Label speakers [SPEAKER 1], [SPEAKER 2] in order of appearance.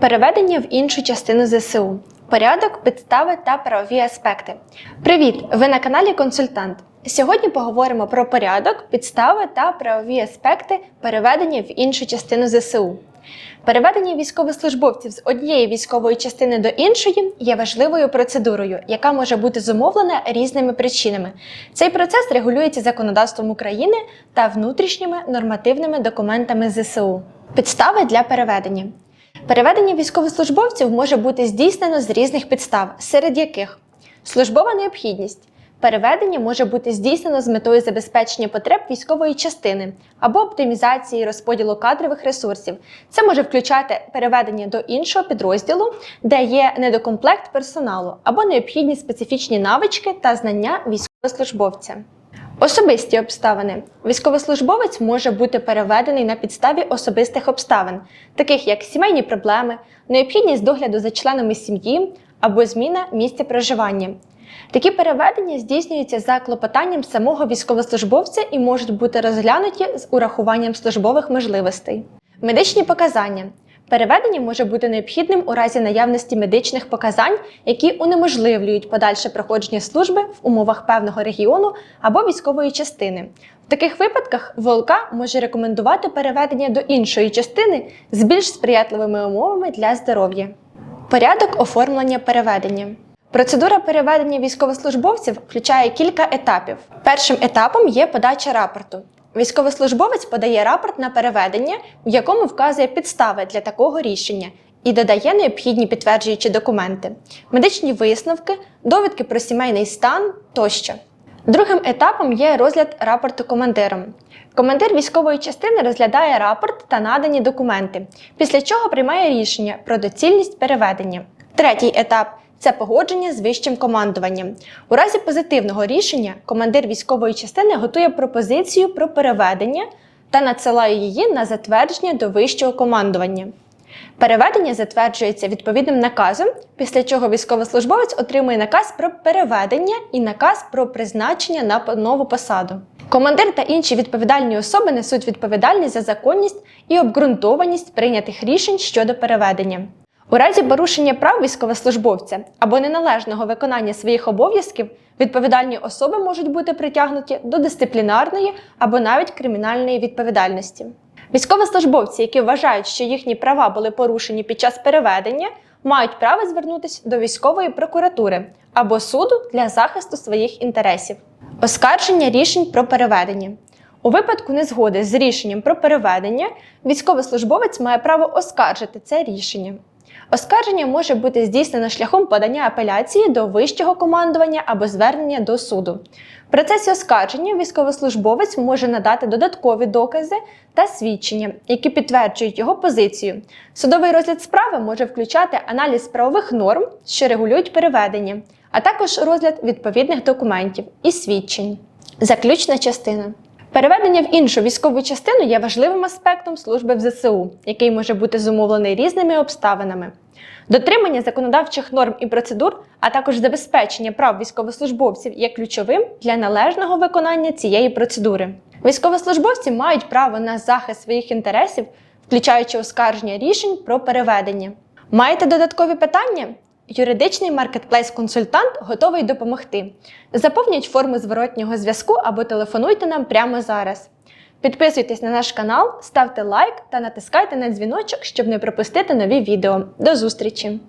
[SPEAKER 1] Переведення в іншу частину ЗСУ. Порядок, підстави та правові аспекти. Привіт! Ви на каналі Консультант. Сьогодні поговоримо про порядок, підстави та правові аспекти переведення в іншу частину ЗСУ. Переведення військовослужбовців з однієї військової частини до іншої є важливою процедурою, яка може бути зумовлена різними причинами. Цей процес регулюється законодавством України та внутрішніми нормативними документами ЗСУ. Підстави для переведення. Переведення військовослужбовців може бути здійснено з різних підстав, серед яких службова необхідність. Переведення може бути здійснено з метою забезпечення потреб військової частини або оптимізації розподілу кадрових ресурсів. Це може включати переведення до іншого підрозділу, де є недокомплект персоналу або необхідні специфічні навички та знання військовослужбовця. Особисті обставини. Військовослужбовець може бути переведений на підставі особистих обставин, таких як сімейні проблеми, необхідність догляду за членами сім'ї або зміна місця проживання. Такі переведення здійснюються за клопотанням самого військовослужбовця і можуть бути розглянуті з урахуванням службових можливостей. Медичні показання. Переведення може бути необхідним у разі наявності медичних показань, які унеможливлюють подальше проходження служби в умовах певного регіону або військової частини. В таких випадках ВЛК може рекомендувати переведення до іншої частини з більш сприятливими умовами для здоров'я. Порядок оформлення переведення. Процедура переведення військовослужбовців включає кілька етапів. Першим етапом є подача рапорту. Військовослужбовець подає рапорт на переведення, в якому вказує підстави для такого рішення і додає необхідні підтверджуючі документи, медичні висновки, довідки про сімейний стан тощо. Другим етапом є розгляд рапорту командиром. Командир військової частини розглядає рапорт та надані документи, після чого приймає рішення про доцільність переведення. Третій етап це погодження з вищим командуванням. У разі позитивного рішення командир військової частини готує пропозицію про переведення та надсилає її на затвердження до вищого командування. Переведення затверджується відповідним наказом, після чого військовослужбовець отримує наказ про переведення і наказ про призначення на нову посаду. Командир та інші відповідальні особи несуть відповідальність за законність і обґрунтованість прийнятих рішень щодо переведення. У разі порушення прав військовослужбовця або неналежного виконання своїх обов'язків відповідальні особи можуть бути притягнуті до дисциплінарної або навіть кримінальної відповідальності. Військовослужбовці, які вважають, що їхні права були порушені під час переведення, мають право звернутися до військової прокуратури або суду для захисту своїх інтересів. Оскарження рішень про переведення. У випадку незгоди з рішенням про переведення, військовослужбовець має право оскаржити це рішення. Оскарження може бути здійснено шляхом подання апеляції до вищого командування або звернення до суду. В процесі оскарження військовослужбовець може надати додаткові докази та свідчення, які підтверджують його позицію. Судовий розгляд справи може включати аналіз правових норм, що регулюють переведення, а також розгляд відповідних документів і свідчень. Заключна частина. Переведення в іншу військову частину є важливим аспектом служби в ЗСУ, який може бути зумовлений різними обставинами. Дотримання законодавчих норм і процедур, а також забезпечення прав військовослужбовців є ключовим для належного виконання цієї процедури. Військовослужбовці мають право на захист своїх інтересів, включаючи оскарження рішень про переведення. Маєте додаткові питання? Юридичний маркетплейс-консультант готовий допомогти. Заповніть форму зворотнього зв'язку або телефонуйте нам прямо зараз. Підписуйтесь на наш канал, ставте лайк та натискайте на дзвіночок, щоб не пропустити нові відео. До зустрічі!